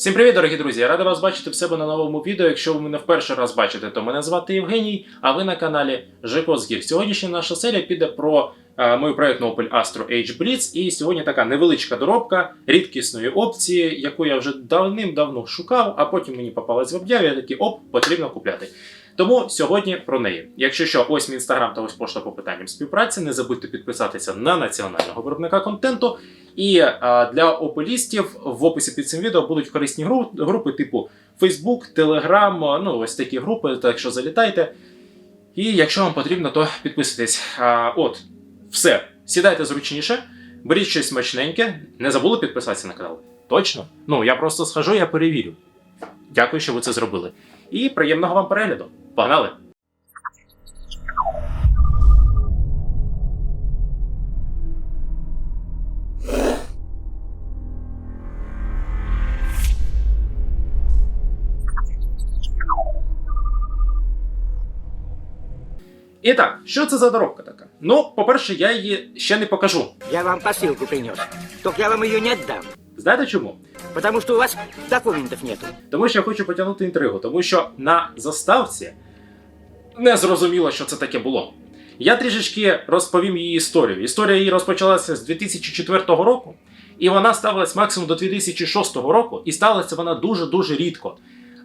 Всім привіт, дорогі друзі! Я радий вас бачити в себе на новому відео. Якщо ви мене в перший раз бачите, то мене звати Євгеній, а ви на каналі Жекозгір. Сьогоднішня наша серія піде про е, мою проєктну Opel Astro H Blitz. І сьогодні така невеличка доробка рідкісної опції, яку я вже давним-давно шукав, а потім мені попалась в об'яві. Я такий оп, потрібно купляти. Тому сьогодні про неї. Якщо що, ось мій інстаграм та ось пошта по питанням співпраці. Не забудьте підписатися на національного виробника контенту. І для опелістів в описі під цим відео будуть корисні групи типу Facebook, Telegram, ну ось такі групи, так що залітайте. І якщо вам потрібно, то підписуйтесь. От, все. Сідайте зручніше, беріть щось смачненьке. Не забули підписатися на канал? Точно? Ну, я просто схожу, я перевірю. Дякую, що ви це зробили. І приємного вам перегляду. Погнали! І так, що це за доробка така? Ну, по-перше, я її ще не покажу. Я вам посылку принес. Только я вам ее не отдам. Знаєте чому? Потому что у вас документов нету. Тому що я хочу потягнути інтригу, тому що на заставці не зрозуміло, що це таке було. Я трішечки розповім її історію. Історія її розпочалася з 2004 року, і вона ставилась максимум до 2006 року, і ставилася вона дуже-дуже рідко.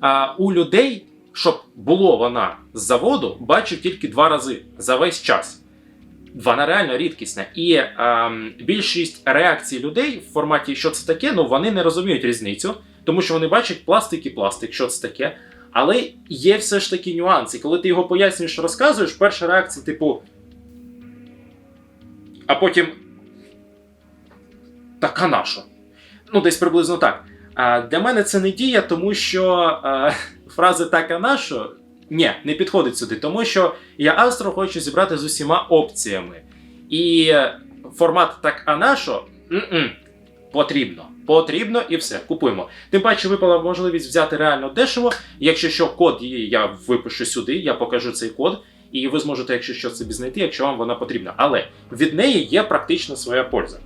А у людей, щоб було вона з заводу, бачив тільки два рази за весь час. Вона реально рідкісна. І ем, більшість реакцій людей в форматі, що це таке, ну вони не розуміють різницю, тому що вони бачать пластик і пластик, що це таке. Але є все ж таки нюанси. Коли ти його пояснюєш, розказуєш, перша реакція, типу. А потім. Так, а на що? Ну, десь приблизно так. Для мене це не дія, тому що а, фрази так а на ні, не підходить сюди, тому що я Astro хочу зібрати з усіма опціями. І формат так а на потрібно. Потрібно і все, купуємо. Тим паче випала можливість взяти реально дешево. Якщо що, код її я випишу сюди, я покажу цей код, і ви зможете, якщо що, собі знайти, якщо вам вона потрібна. Але від неї є практично своя польза.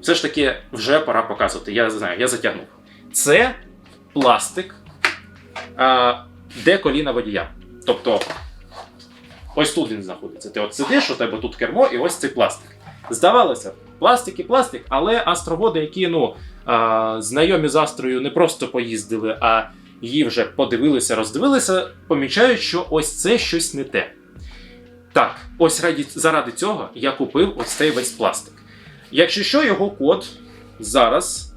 Все ж таки, вже пора показувати. Я знаю, я затягнув. Це пластик, де коліна водія. Тобто, ось тут він знаходиться. Ти от сидиш, у тебе тут кермо, і ось цей пластик. Здавалося, пластик і пластик, але астроводи, які ну, знайомі з Астрою не просто поїздили, а її вже подивилися, роздивилися, помічають, що ось це щось не те. Так, ось раді, заради цього я купив ось цей весь пластик. Якщо що, його код зараз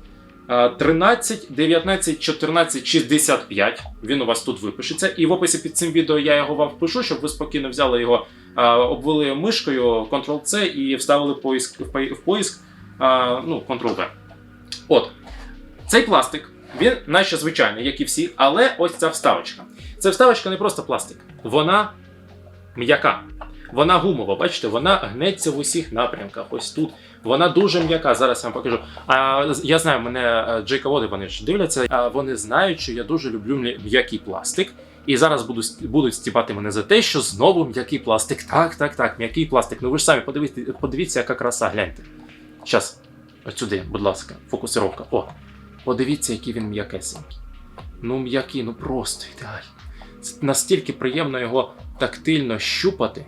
13 19 14 65. Він у вас тут випишеться. І в описі під цим відео я його вам впишу, щоб ви спокійно взяли його, обвели мишкою Ctrl-C і вставили поїзк, в поїзк а, ну, Ctrl-V. От. Цей пластик, він наче звичайний, як і всі, але ось ця вставочка. Ця вставочка не просто пластик, вона м'яка. Вона гумова, бачите, вона гнеться в усіх напрямках. Ось тут. Вона дуже м'яка. Зараз я вам покажу. А, я знаю, мене е, джейководи вони ж дивляться. А вони знають, що я дуже люблю м'який пластик. І зараз буду, будуть стібати мене за те, що знову м'який пластик. Так, так, так, м'який пластик. Ну ви ж самі подивіться, подивіться, яка краса, гляньте. Щас, ось сюди, будь ласка, фокусировка. О, подивіться, який він м'якесенький. Ну, м'який, ну просто ідеально. Настільки приємно його тактильно щупати.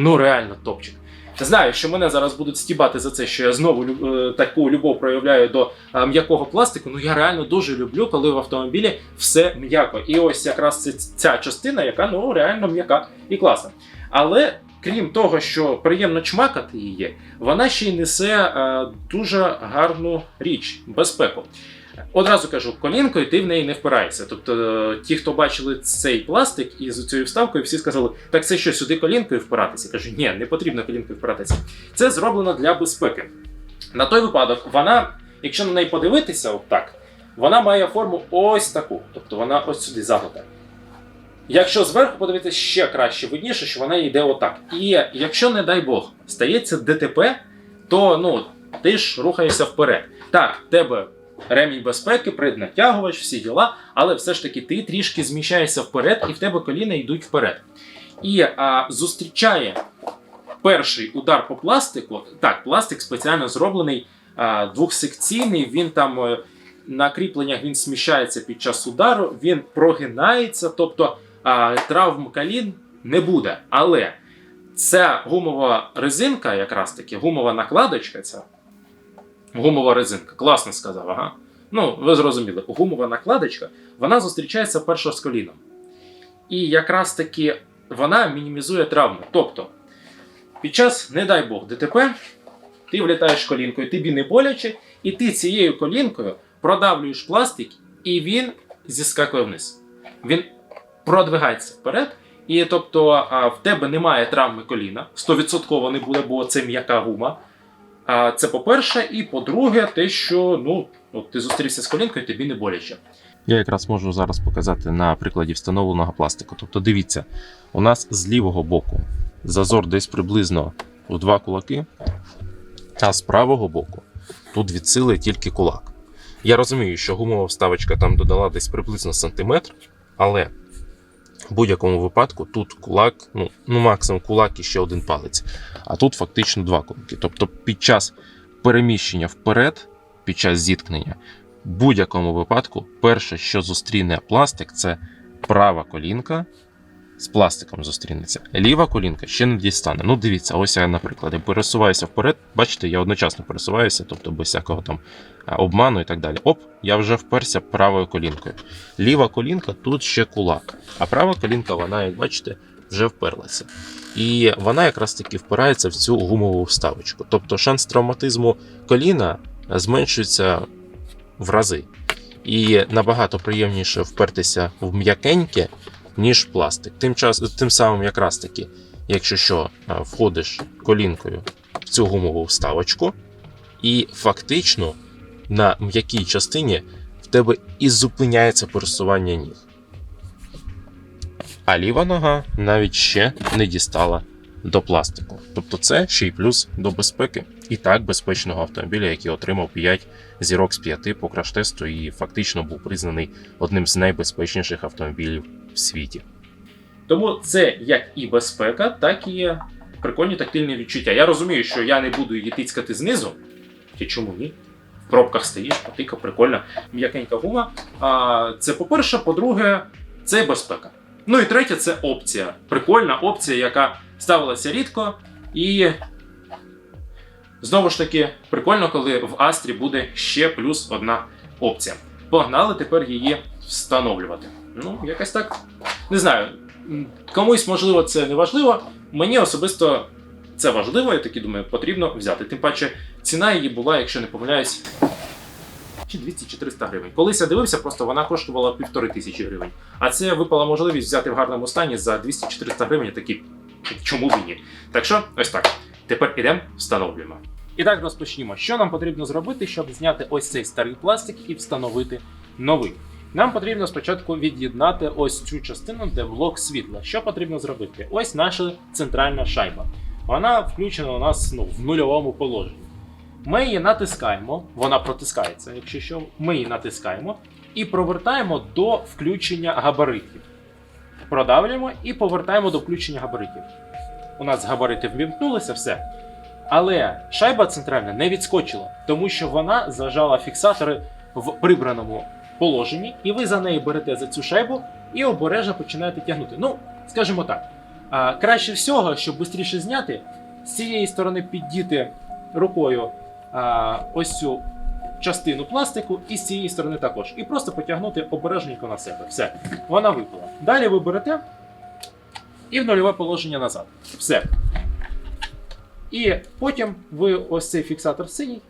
Ну, реально топчик. Знаю, що мене зараз будуть стібати за це, що я знову е, таку любов проявляю до е, м'якого пластику. Ну я реально дуже люблю, коли в автомобілі все м'яко. І ось якраз це ця частина, яка ну реально м'яка і класна. Але крім того, що приємно чмакати її, вона ще й несе е, дуже гарну річ безпеку. Одразу кажу, колінкою ти в неї не впираєшся. Тобто, е, ті, хто бачили цей пластик із цією вставкою, всі сказали, так це що, сюди колінкою впиратися? Кажу, ні, не потрібно колінкою впиратися. Це зроблено для безпеки. На той випадок, вона, якщо на неї подивитися, отак, вона має форму ось таку. Тобто вона ось сюди загнута. Якщо зверху подивитися ще краще, видніше, що вона йде отак. І якщо, не дай Бог, стається ДТП, то ну, ти ж рухаєшся вперед. Так, тебе ремінь безпеки, преднатягувач, всі діла, але все ж таки ти трішки зміщаєшся вперед, і в тебе коліна йдуть вперед. І а, зустрічає перший удар по пластику. Так, пластик спеціально зроблений а, двохсекційний, він там. е, на кріпленнях він сміщається під час удару, він прогинається, тобто а, травм колін не буде. Але ця гумова резинка, якраз таки, гумова накладочка, ця гумова резинка, класно сказав, ага. Ну, ви зрозуміли, гумова накладочка, вона зустрічається перша з коліном. І якраз таки вона мінімізує травми. Тобто, під час, не дай Бог, ДТП, ти влітаєш колінкою, тобі не боляче, і ти цією колінкою продавлюєш пластик, і він зіскакує вниз. Він продвигається вперед. І тобто в тебе немає травми коліна, 100% не буде, бо це м'яка гума. А, це по-перше, і по-друге, те, що ну, от ти зустрівся з колінкою, тобі не боляче. Я якраз можу зараз показати на прикладі встановленого пластику. Тобто, дивіться, у нас з лівого боку зазор десь приблизно в два кулаки, а з правого боку тут від сили тільки кулак. Я розумію, що гумова вставочка там додала десь приблизно сантиметр, але в будь-якому випадку тут кулак, ну, ну максимум кулак і ще один палець. А тут фактично два кулаки. Тобто під час переміщення вперед, під час зіткнення, в будь-якому випадку, перше, що зустріне пластик, це права колінка з пластиком зустрінеться. Ліва колінка ще не дістане. Ну, дивіться, ось я, наприклад, я пересуваюся вперед. Бачите, я одночасно пересуваюся, тобто без всякого там обману і так далі. Оп, я вже вперся правою колінкою. Ліва колінка тут ще кулак, а права колінка, вона, як бачите, вже вперлася. І вона якраз таки впирається в цю гумову вставочку. Тобто шанс травматизму коліна зменшується в рази. І набагато приємніше впертися в м'якеньке, ніж пластик. Тим, час, тим самим, якраз таки, якщо що, входиш колінкою в цю гумову вставочку, і фактично на м'якій частині в тебе і зупиняється пересування ніг. А ліва нога навіть ще не дістала до пластику. Тобто це ще й плюс до безпеки. І так безпечного автомобіля, який отримав 5 зірок з 5 по краш-тесту і фактично був признаний одним з найбезпечніших автомобілів в світі. Тому це як і безпека, так і прикольні тактильні відчуття. Я розумію, що я не буду її тицькати знизу. І чому ні? В пробках стоїш, потика, прикольна, м'якенька гума. А, це по-перше, по-друге, це безпека. Ну і третє, це опція. Прикольна опція, яка ставилася рідко. І знову ж таки, прикольно, коли в Астрі буде ще плюс одна опція. Погнали тепер її встановлювати. Ну, якось так. Не знаю, комусь можливо це не важливо. Мені особисто це важливо, я таки думаю, потрібно взяти. Тим паче, ціна її була, якщо не помиляюсь, чи 200 чи 300 гривень. Колись я дивився, просто вона коштувала півтори тисячі гривень. А це випала можливість взяти в гарному стані за 200-400 гривень. Я такий, чому б ні? Так що, ось так. Тепер ідемо, встановлюємо. І так розпочнімо. Що нам потрібно зробити, щоб зняти ось цей старий пластик і встановити новий? Нам потрібно спочатку від'єднати ось цю частину, де блок світла. Що потрібно зробити? Ось наша центральна шайба. Вона включена у нас ну, в нульовому положенні. Ми її натискаємо, вона протискається, якщо що, ми її натискаємо і провертаємо до включення габаритів. Продавлюємо і повертаємо до включення габаритів. У нас габарити вмімкнулися, все. Але шайба центральна не відскочила, тому що вона зажала фіксатори в прибраному положенні, і ви за неї берете за цю шайбу і обережно починаєте тягнути. Ну, скажімо так, краще всього, щоб швидше зняти, з цієї сторони піддіти рукою ось цю частину пластику, і з цієї сторони також. І просто потягнути обережненько на себе. Все, вона випала. Далі ви берете і в нульове положення назад. Все. І потім ви ось цей фіксатор синій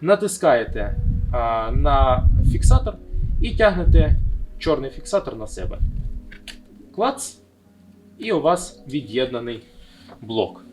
натискаєте а, на фіксатор і тягнете чорний фіксатор на себе. Клац, і у вас від'єднаний блок.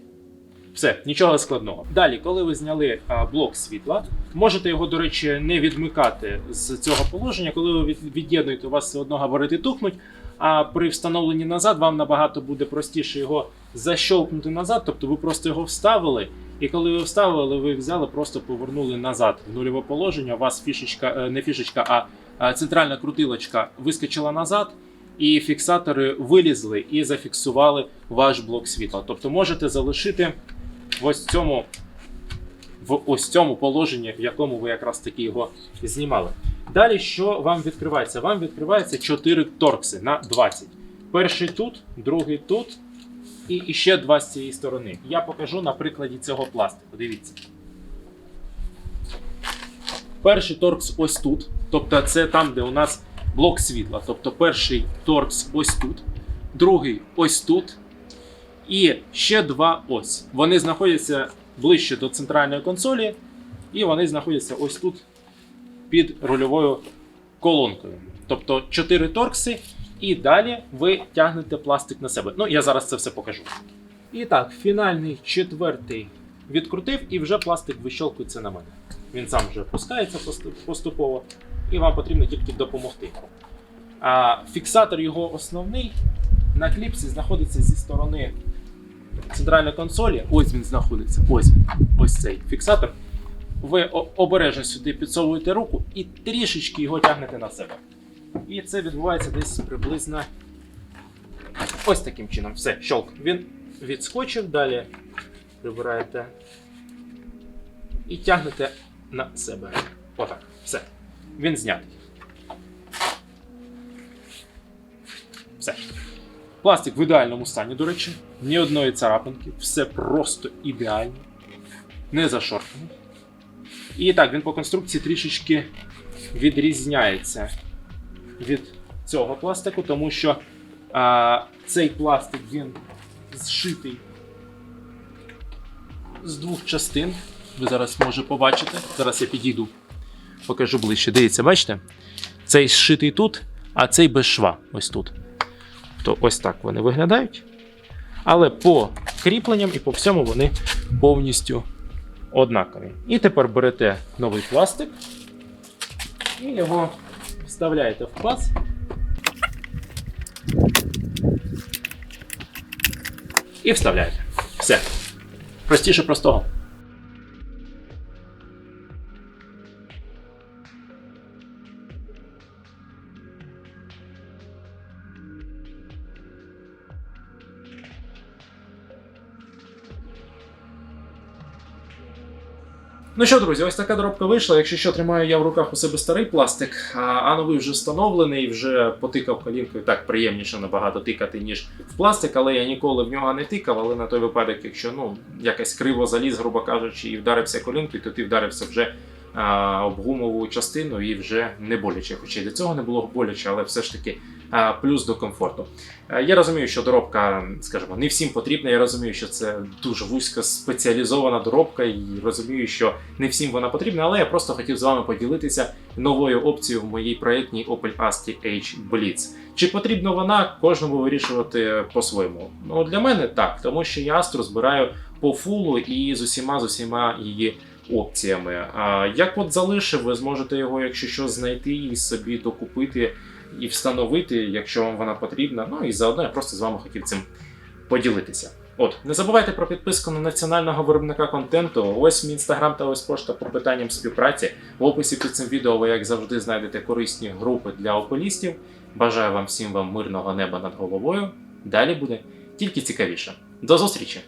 Все, нічого складного. Далі, коли ви зняли а, блок світла, можете його, до речі, не відмикати з цього положення. Коли ви від'єднуєте, у вас все одно габарити тухнуть. А при встановленні назад вам набагато буде простіше його защолкнути назад, тобто ви просто його вставили. І коли ви вставили, ви взяли, просто повернули назад в нульове положення. У вас фішечка, е, не фішечка, а центральна крутилочка вискочила назад, і фіксатори вилізли і зафіксували ваш блок світла. Тобто можете залишити в ось цьому, в ось цьому положенні, в якому ви якраз таки його знімали. Далі що вам відкривається? Вам відкривається 4 торкси на 20. Перший тут, другий тут, і ще два з цієї сторони. Я покажу на прикладі цього пластику. Дивіться. Перший торкс ось тут. Тобто це там, де у нас блок світла. Тобто перший торкс ось тут, другий ось тут. І ще два ось. Вони знаходяться ближче до центральної консолі, і вони знаходяться ось тут під рульовою колонкою. Тобто 4 торкси, і далі ви тягнете пластик на себе. Ну, я зараз це все покажу. І так, фінальний четвертий відкрутив, і вже пластик вищолкується на мене. Він сам вже опускається поступово, і вам потрібно тільки допомогти. А фіксатор його основний на кліпсі знаходиться зі сторони центральної консолі. Ось він знаходиться. Ось він. Ось цей фіксатор. Ви обережно сюди підсовуєте руку і трішечки його тягнете на себе. І це відбувається десь приблизно ось таким чином. Все, щолк. Він відскочив, далі прибираєте і тягнете на себе. Отак. Все. Він знятий. Все. Пластик в ідеальному стані, до речі. Ні одної царапинки. Все просто ідеально. Не зашорканий. І так, він по конструкції трішечки відрізняється від цього пластику, тому що а, цей пластик він зшитий з двох частин. Ви зараз може побачите. Зараз я підійду, покажу ближче. Дивіться, бачите? Цей зшитий тут, а цей без шва. Ось тут. То ось так вони виглядають. Але по кріпленням і по всьому вони повністю однакові. І тепер берете новий пластик і його вставляєте в паз. І вставляєте. Все. Простіше простого. Ну що, друзі, ось така доробка вийшла. Якщо що, тримаю я в руках у себе старий пластик, а- новий вже встановлений, вже потикав колінкою. Так приємніше набагато тикати, ніж в пластик, але я ніколи в нього не тикав. Але на той випадок, якщо ну якось криво заліз, грубо кажучи, і вдарився колінкою, то ти вдарився вже об гумову частину і вже не боляче. Хоча й до цього не було боляче, але все ж таки плюс до комфорту. Я розумію, що доробка, скажімо, не всім потрібна. Я розумію, що це дуже вузько спеціалізована доробка, і розумію, що не всім вона потрібна, але я просто хотів з вами поділитися новою опцією в моїй проєктній Opel Astra H Blitz. Чи потрібна вона, кожному вирішувати по-своєму. Ну для мене так, тому що я Astra збираю по фулу і з усіма з усіма її опціями. А як от залишив, ви зможете його, якщо що, знайти і собі докупити і встановити, якщо вам вона потрібна. Ну і заодно я просто з вами хотів цим поділитися. От, не забувайте про підписку на національного виробника контенту. Ось мій інстаграм та ось пошта по питанням співпраці. В описі під цим відео ви, як завжди, знайдете корисні групи для ополістів. Бажаю вам всім вам мирного неба над головою. Далі буде тільки цікавіше. До зустрічі!